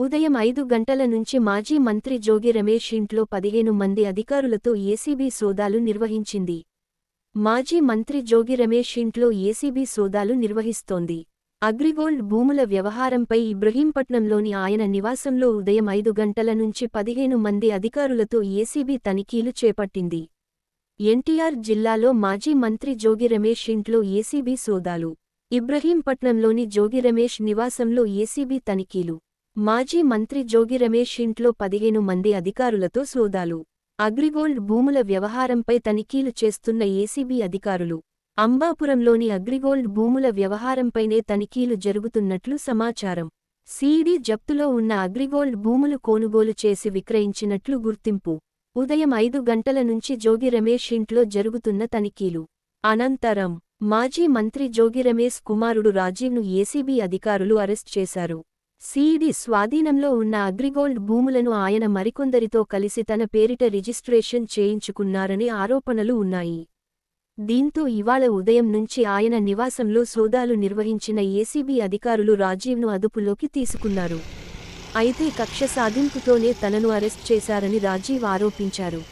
ఉదయం ఐదు గంటల నుంచి మాజీ మంత్రి జోగి రమేష్ ఇంట్లో పదిహేను మంది అధికారులతో ఏసీబీ సోదాలు నిర్వహించింది. మాజీ మంత్రి జోగి రమేష్ ఇంట్లో ఏసీబీ సోదాలు నిర్వహిస్తోంది. అగ్రిగోల్డ్ భూముల వ్యవహారంపై ఇబ్రహీంపట్నంలోని ఆయన నివాసంలో ఉదయం ఐదు గంటల నుంచి పదిహేను మంది అధికారులతో ఏసీబీ తనిఖీలు చేపట్టింది. ఎన్టీఆర్ జిల్లాలో మాజీ మంత్రి జోగి రమేష్ ఇంట్లో ఏసీబీ సోదాలు. ఇబ్రహీంపట్నంలోని జోగి రమేష్ నివాసంలో ఏసీబీ తనిఖీలు. మాజీ మంత్రి జోగి రమేష్ ఇంట్లో పదిహేను మంది అధికారులతో సోదాలు. అగ్రిగోల్డ్ భూముల వ్యవహారంపై తనిఖీలు చేస్తున్న ఏసీబీ అధికారులు అంబాపురంలోని అగ్రిగోల్డ్ భూముల వ్యవహారంపైనే తనిఖీలు జరుగుతున్నట్లు సమాచారం. సీడీ జప్తులో ఉన్న అగ్రిగోల్డ్ భూములు కొనుగోలు చేసి విక్రయించినట్లు గుర్తింపు. ఉదయం ఐదు గంటల నుంచి జోగి రమేష్ ఇంట్లో జరుగుతున్న తనిఖీలు. అనంతరం మాజీ మంత్రి జోగి రమేష్ కుమారుడు రాజీవ్ను ఏసీబీ అధికారులు అరెస్ట్ చేశారు. సీఈడి స్వాధీనంలో ఉన్న అగ్రిగోల్డ్ భూములను ఆయన మరికొందరితో కలిసి తన పేరిట రిజిస్ట్రేషన్ చేయించుకున్నారని ఆరోపణలు ఉన్నాయి. దీంతో ఇవాళ ఉదయం నుంచి ఆయన నివాసంలో సోదాలు నిర్వహించిన ఏసీబీ అధికారులు రాజీవ్ను అదుపులోకి తీసుకున్నారు. అయితే కక్ష సాధింపుతోనే తనను అరెస్ట్ చేశారని రాజీవ్ ఆరోపించారు.